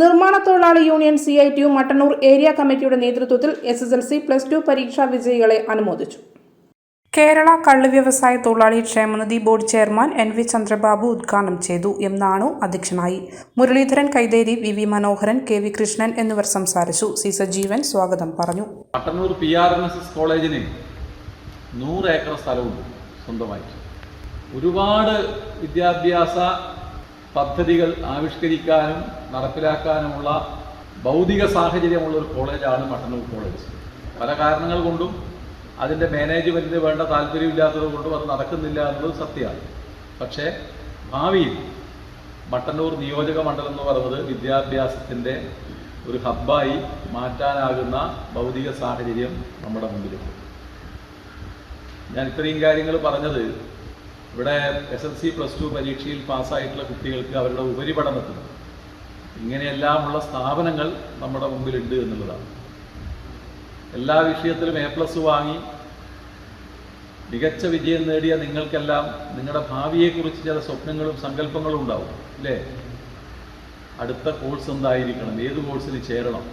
നിർമ്മാണ തൊഴിലാളി union C I T U Mattannur area കമ്മിറ്റിയുടെ നേതൃത്വത്തിൽ S S L C plus two പരീക്ഷാ വിജയികളെ അനുമോദിച്ചു. കേരള കള്ള് വ്യവസായ തൊഴിലാളി ക്ഷേമനിധി board chairman N V Chandrababu ഉദ്ഘാടനം ചെയ്തു. എം നാണു അധ്യക്ഷനായി. Muralidharan Kaitheri V V Manoharan K V Krishnan എന്നിവർ സംസാരിച്ചു. സി സജീവൻ സ്വാഗതം പറഞ്ഞു. Mattannur P R N S S കോളേജിന് നൂറ് ഏക്കർ സ്ഥലമുണ്ട് സ്വന്തമായി ഒരുപാട് വിദ്യാഭ്യാസ പദ്ധതികൾ ആവിഷ്കരിക്കാനും നടപ്പിലാക്കാനുമുള്ള ഭൗതിക സാഹചര്യമുള്ള ഒരു കോളേജാണ് മട്ടന്നൂർ കോളേജ്. പല കാരണങ്ങൾ കൊണ്ടും അതിന്റെ മാനേജ്മെന്റിന് വേണ്ട താല്പര്യമില്ലാത്തത് കൊണ്ടും അത് നടക്കുന്നില്ല എന്നത് സത്യമാണ്. പക്ഷേ ഭാവിയിൽ മട്ടന്നൂർ നിയോജക മണ്ഡലം എന്ന് പറയുന്നത് വിദ്യാഭ്യാസത്തിന്റെ ഒരു ഹബ്ബായി മാറ്റാനാകുന്ന ഭൗതിക സാഹചര്യം നമ്മുടെ മുമ്പിലുണ്ട്. ഞാൻ ഇത്രയും കാര്യങ്ങൾ പറഞ്ഞത് ഇവിടെ S L C plus two പരീക്ഷയിൽ പാസ്സായിട്ടുള്ള കുട്ടികൾക്ക് അവരുടെ ഉപരിപഠനത്തിന് ഇങ്ങനെയെല്ലാമുള്ള സ്ഥാപനങ്ങൾ നമ്മുടെ മുമ്പിലുണ്ട് എന്നുള്ളതാണ്. എല്ലാ വിഷയത്തിലും എ പ്ലസ് വാങ്ങി മികച്ച വിജയം നേടിയ നിങ്ങൾക്കെല്ലാം നിങ്ങളുടെ ഭാവിയെക്കുറിച്ച് ചില സ്വപ്നങ്ങളും സങ്കല്പങ്ങളും ഉണ്ടാവും അല്ലേ? അടുത്ത കോഴ്സ് എന്തായിരിക്കണം? ഏത് കോഴ്സിന് ചേരണം?